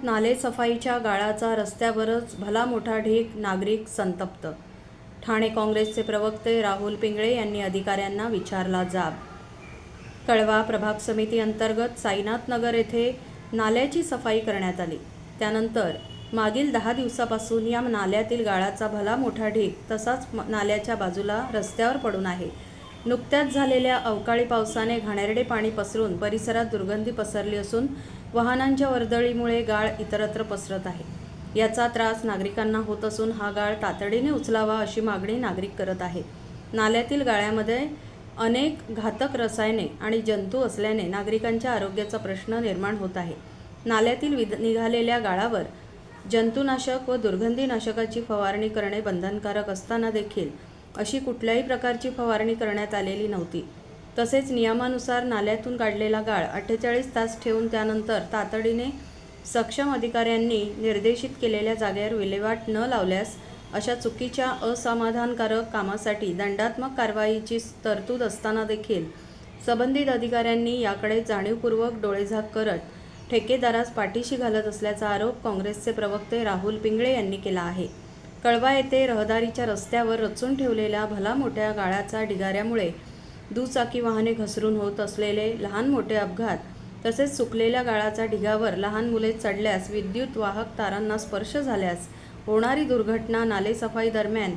पुण्यात नाले सफाईच्या गाळाचा रस्त्यावरच भला मोठा ढीक नागरिक संतप्त. ठाणे काँग्रेसचे प्रवक्ते राहुल पिंगळे यांनी अधिकाऱ्यांना विचारला जाब. कळवा प्रभाग समिती अंतर्गत साईनाथ नगर येथे नाल्याची सफाई करण्यात आली. त्यानंतर मागील दहा दिवसापासून या नाल्यातील गाळाचा भला मोठा ढीक तसाच नाल्याच्या बाजूला रस्त्यावर पडून आहे. नुकत्याच झालेल्या अवकाळी पावसाने घाणेरडे पाणी पसरून परिसरात दुर्गंधी पसरली असून वाहनांच्या वर्दळीमुळे गाळ इतरत्र पसरत आहे. याचा त्रास नागरिकांना होत असून हा गाळ तातडीने उचलावा अशी मागणी नागरिक करत आहेत. नाल्यातील गाळ्यामध्ये अनेक घातक रसायने आणि जंतू असल्याने नागरिकांच्या आरोग्याचा प्रश्न निर्माण होत आहे. नाल्यातील विद निघालेल्या गाळावर जंतुनाशक व दुर्गंधीनाशकाची फवारणी करणे बंधनकारक असताना देखील अशी कुठल्याही प्रकारची फवारणी करण्यात आलेली नव्हती. तसेच नियमानुसार नाल्यातून काढलेला गाळ अठ्ठेचाळीस तास ठेवून त्यानंतर तातडीने सक्षम अधिकाऱ्यांनी निर्देशित केलेल्या जागेवर विल्हेवाट न लावल्यास अशा चुकीच्या असमाधानकारक कामासाठी दंडात्मक कारवाईची तरतूद असताना देखील संबंधित अधिकाऱ्यांनी याकडे जाणीवपूर्वक डोळेझाक करत ठेकेदारास पाठीशी घालत असल्याचा आरोप काँग्रेसचे प्रवक्ते राहुल पिंगळे यांनी केला आहे. कळवा येथे रहदारीच्या रस्त्यावर रचून ठेवलेल्या भला मोठ्या गाळाच्या ढिगाऱ्यामुळे दुचाकी वाहने घसरून होत असलेले लहान मोठे अपघात तसेच सुकलेल्या गाळाचा ढिगावर लहान मुले चढल्यास विद्युत वाहक तारांना स्पर्श झाल्यास होणारी दुर्घटना नालेसफाई दरम्यान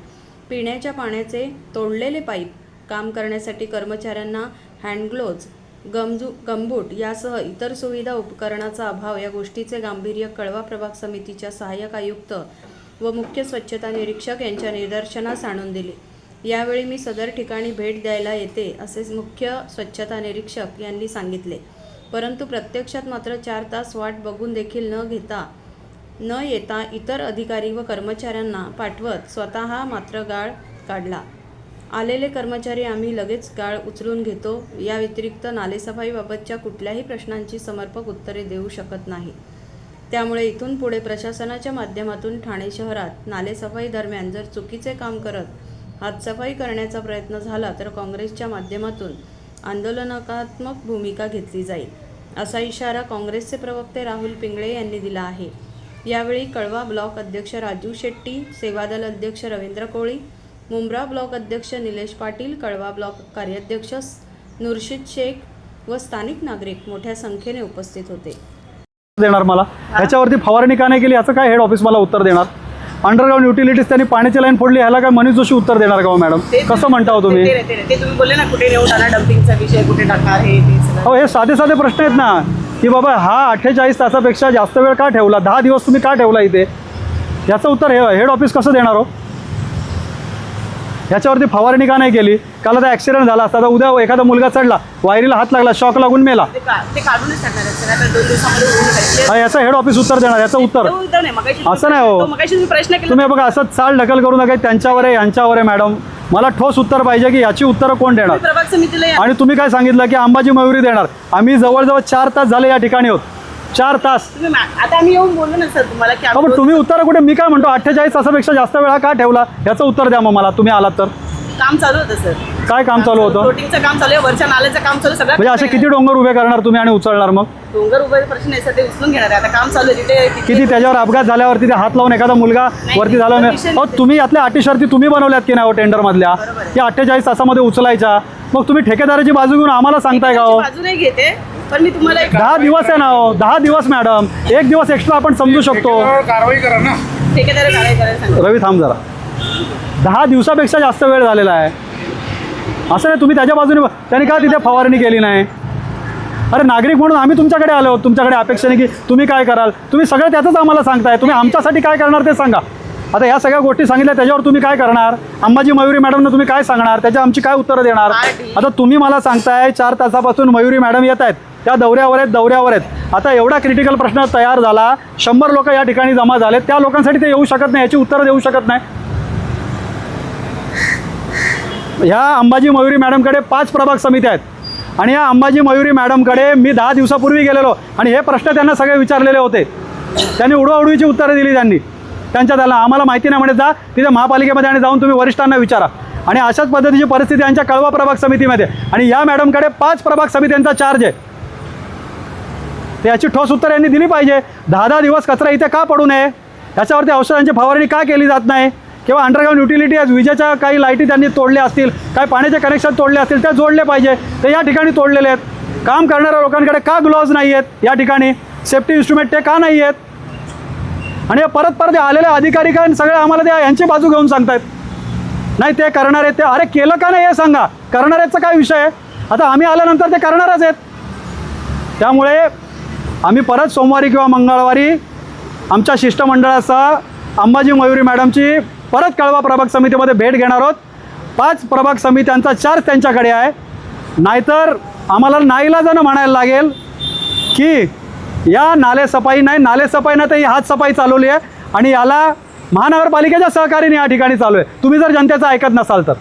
पिण्याच्या पाण्याचे तोडलेले पाईप काम करण्यासाठी कर्मचाऱ्यांना हँडग्लोज गमजू गमबूट यासह इतर सुविधा उपकरणाचा अभाव या गोष्टीचे गांभीर्य कळवा प्रभाग समितीच्या सहाय्यक आयुक्त व मुख्य स्वच्छता निरीक्षक यांच्या निदर्शनास आणून दिले. यावेळी मी सदर ठिकाणी भेट द्यायला येते असे मुख्य स्वच्छता निरीक्षक यांनी सांगितले. परंतु प्रत्यक्षात मात्र चार तास वाट बघून देखील न घेता न येता इतर अधिकारी व कर्मचाऱ्यांना पाठवत स्वतः मात्र गाळ काढला. आलेले कर्मचारी आम्ही लगेच गाळ उचलून घेतो. या व्यतिरिक्त नालेसफाईबाबतच्या कुठल्याही प्रश्नांची समर्पक उत्तरे देऊ शकत नाही. त्यामुळे इथून पुढे प्रशासनाच्या माध्यमातून ठाणे शहरात नालेसफाई दरम्यान जर चुकीचे काम करत हातसफाई करण्याचा प्रयत्न झाला तर काँग्रेसच्या माध्यमातून आंदोलनात्मक भूमिका घेतली जाईल असा इशारा काँग्रेसचे प्रवक्ते राहुल पिंगळे यांनी दिला आहे. यावेळी कळवा ब्लॉक अध्यक्ष राजू शेट्टी सेवादल अध्यक्ष रवींद्र कोळी मुंब्रा ब्लॉक अध्यक्ष निलेश पाटील कळवा ब्लॉक कार्याध्यक्ष नुर्शिद शेख व स्थानिक नागरिक मोठ्या संख्येने उपस्थित होते. देणार मला. ह्याच्यावरती फवारणी का नाही केली याचं काय हेड ऑफिस मला उत्तर देणार? अंडरग्राऊंड युटिलिटीज त्यांनी पाण्याची लाईन फोडली ह्याला काय मनीष जोशी उत्तर देणार का हो मॅडम कसं म्हणता हो तुम्ही? ते ते- ते तुम्ही बोलले ना कुठे नेऊन टाकणार डम्पिंगचा विषय कुठे टाकणार हे ते सगळं. हो हे साधे साधे प्रश्न आहेत ना. की बाबा हा अठ्ठेचाळीस तासापेक्षा जास्त वेळ का ठेवला? दहा दिवस तुम्ही का ठेवला इथे? याचं उत्तर हे हेड ऑफिस कसं देणार हो? ह्याच्यावरती फवारणी का नाही केली? काल आता ॲक्सिडेंट झाला असता तर उद्या एखादा मुलगा चढला वायरीला हात लागला शॉक लागून मेला. आता. हा, याचं हेड ऑफिस उत्तर देणार याचं उत्तर. असं नाही हो. प्रश्न केला. तुम्ही बघा असं चाल ढकल करू नका त्यांच्यावर आहे यांच्यावर आहे मॅडम मला ठोस उत्तर पाहिजे की याची उत्तरं कोण देणार? तुम्ही प्रभाग समितीला या. आणि तुम्ही काय सांगितलं की अंबाजी मयुरी देणार? आम्ही जवळजवळ चार तास झाले या ठिकाणी होत चार तास. आता आम्ही येऊन बोललो ना सर तुम्हाला की आम्ही पण तुम्ही उत्तर कुठे? मी काय म्हणतो अठ्ठेचाळीस तासापेक्षा जास्त वेळा का ठेवला? याचं उत्तर द्या मग मला. तुम्ही आलात तर. काम चालू होतं सर. काय काम चालू होतं? फ्लोटिंगचं काम चालू आहे वरच्या नाल्याचं काम चालू सगळं म्हणजे असे किती डोंगर उभे करणार तुम्ही आणि उचलणार मग? डोंगर उभे प्रश्न आहे सर ते उचलून घेणार आहे. आता काम चालू आहे तिथे किती त्याच्यावर अपघात झाल्यावरती ते हात लावून एखादा मुलगा वरती झाला नाही. अहो तुम्ही यातल्या अटी शर्ती तुम्ही बनवल्यात की नाही टेंडरमधल्या? बरोबर आहे. या अठ्ठेचाळीस तासामध्ये उचलायच्या. मग तुम्ही ठेकेदाराची बाजू घेऊन आम्हाला सांगताय का हो बाजू नाही घेते पण मी तुम्हाला एक दहा दिवस आहे ना हो. दहा दिवस मॅडम एक दिवस एक्स्ट्रा आपण समजू शकतो. कारवाई करा ना. ठेकेदार करायला रवी थांब जरा. दहा दिवसापेक्षा जास्त वेळ झालेला आहे. असं नाही तुम्ही त्याच्या बाजूने त्यांनी का तिथे फवारणी केली नाही? अरे नागरिक म्हणून आम्ही तुमच्याकडे आलो. आहोत तुमच्याकडे अपेक्षेने की तुम्ही काय कराल. तुम्ही सगळं त्याचंच आम्हाला सांगताय. तुम्ही आमच्यासाठी काय करणार ते सांगा. आता या सगळ्या गोष्टी सांगितल्या त्याच्यावर तुम्ही काय करणार? अंबाजी मयुरी मॅडमनं तुम्ही काय सांगणार? त्याच्या आमची काय उत्तरं देणार. आता तुम्ही मला सांगताय चार तासापासून मयुरी मॅडम येत आहेत. त्या दौऱ्यावर आहेत दौऱ्यावर आहेत. आता एवढा क्रिटिकल प्रश्न तयार झाला शंभर लोक या ठिकाणी जमा झालेत त्या लोकांसाठी ते येऊ शकत नाही याची उत्तरं देऊ शकत नाही. ह्या अंबाजी मयुरी मॅडमकडे पाच प्रभाग समित्या आहेत. आणि या अंबाजी मयुरी मॅडमकडे मी दहा दिवसापूर्वी गेलेलो आणि हे प्रश्न त्यांना सगळे विचारलेले होते. त्यांनी उडवाउडवीची उत्तरं दिली त्यांनी. त्यांच्या त्याला आम्हाला माहिती नाही म्हणे जा तिथे महापालिकेमध्ये आणि जाऊन तुम्ही वरिष्ठांना विचारा. आणि अशाच पद्धतीची परिस्थिती यांच्या कळवा प्रभाग समितीमध्ये. आणि या मॅडमकडे पाच प्रभाग समित्यांचा चार्ज आहे. तर याची ठोस उत्तर यांनी दिली पाहिजे. दहा दहा दिवस कचरा इथे का पडू नये? याच्यावरती औषधांची फवारणी का केली जात नाही? किंवा अंडरग्राऊंड युटिलिटी आज विजेच्या काही लाईटी त्यांनी तोडल्या असतील काही पाण्याचे कनेक्शन तोडले असतील त्या जोडले पाहिजे. ते या ठिकाणी तोडलेले आहेत. काम करणाऱ्या लोकांकडे का ग्लोव्ज नाही आहेत या ठिकाणी सेफ्टी इन्स्ट्रुमेंट ते का नाही आहेत आणि हे परत परत आलेले अधिकारी काय सगळे आम्हाला त्या यांची बाजू घेऊन सांगतायत. नाही ते करणार आहेत ते अरे केलं का नाही हे सांगा. करणाऱ्याचा काय विषय आहे? आता आम्ही आल्यानंतर ते करणारच आहेत. त्यामुळे आम्ही परत सोमवारी किंवा मंगळवारी आमच्या शिष्टमंडळासह अंबाजी मयुरी मॅडमची परत कळवा प्रभाग समितीमध्ये भेट घेणार आहोत. पाच प्रभाग समित्यांचा चार्ज त्यांच्याकडे आहे. नाहीतर आम्हाला नाईलाजानं म्हणायला लागेल की या नाले सफाई नाही नाले सफाई नाही तर ही हात सफाई चालवली आहे. आणि याला महानगरपालिकेच्या सहकार्याने या ठिकाणी चालू आहे. तुम्ही जर जनतेचं ऐकत नसाल तर.